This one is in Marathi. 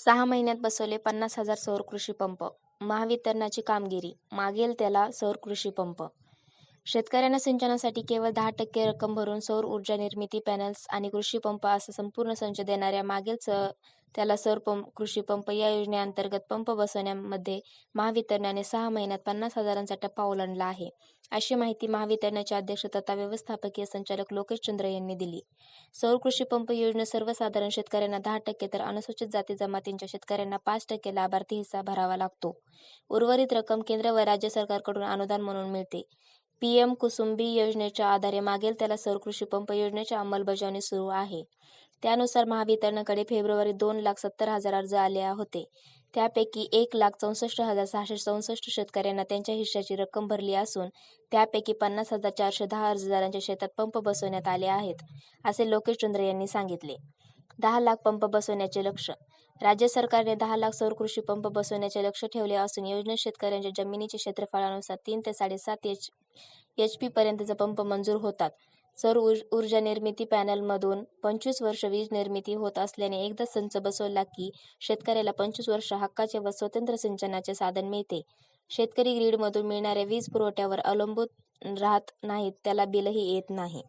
सहा महिन्यात बसवले पन्नास हजार सौर कृषी पंप. महावितरणाची कामगिरी. मागेल त्याला सौर कृषी पंप. शेतकऱ्यांना सिंचनासाठी केवळ दहा टक्के रक्कम भरून सौर ऊर्जा निर्मिती पॅनल्स आणि कृषी पंप असा संपूर्ण संच देणाऱ्या मागेल स त्याला सौर पंप कृषी पंप या योजनेअंतर्गत पंप बसवण्यामध्ये महावितरणाने सहा महिन्यात पन्नास हजारांचा टप्पा ओलांडला आहे. अशी माहिती महावितरणाचे अध्यक्ष तथा व्यवस्थापकीय संचालक लोकेश चंद्र यांनी दिली. सौर कृषी पंप योजना सर्वसाधारण शेतकऱ्यांना दहा टक्के तर अनुसूचित जाती जमातींच्या शेतकऱ्यांना पाच टक्के लाभार्थी हिस्सा भरावा लागतो. उर्वरित रक्कम केंद्र व राज्य सरकारकडून अनुदान म्हणून मिळते. पीएम कुसुंबी योजनेच्या आधारे मागेल त्याला सौर कृषी पंप योजनेची अंमलबजावणी सुरू आहे. त्यानुसार महावितरणकडे फेब्रुवारी दोन लाख सत्तर हजार अर्ज आले होते. त्यापैकी एक लाख चौसष्ट हजार सहाशे चौसष्ट शेतकऱ्यांना त्यांच्या हिश्श्याची रक्कम भरली असून त्यापैकी पन्नास हजार चारशे दहा अर्जदारांच्या शेतात पंप बसवण्यात आले आहेत असे लोकेश चंद्र यांनी सांगितले. दहा लाख पंप बसवण्याचे लक्ष राज्य सरकारने दहा लाख सौर कृषी पंप बसवण्याचे लक्ष ठेवले असून योजनेत शेतकऱ्यांच्या जमिनीचे क्षेत्रफळानुसार तीन ते साडेसात एच एच पी पर्यंतचे पंप मंजूर होतात. सौर ऊर ऊर्जा निर्मिती पॅनलमधून पंचवीस वर्ष वीज निर्मिती होत असल्याने एकदा संच बसवला की शेतकऱ्याला पंचवीस वर्ष हक्काचे व स्वतंत्र सिंचनाचे साधन मिळते. शेतकरी ग्रीडमधून मिळणाऱ्या वीज पुरवठ्यावर अवलंबून राहत नाहीत त्याला बिलही येत नाही.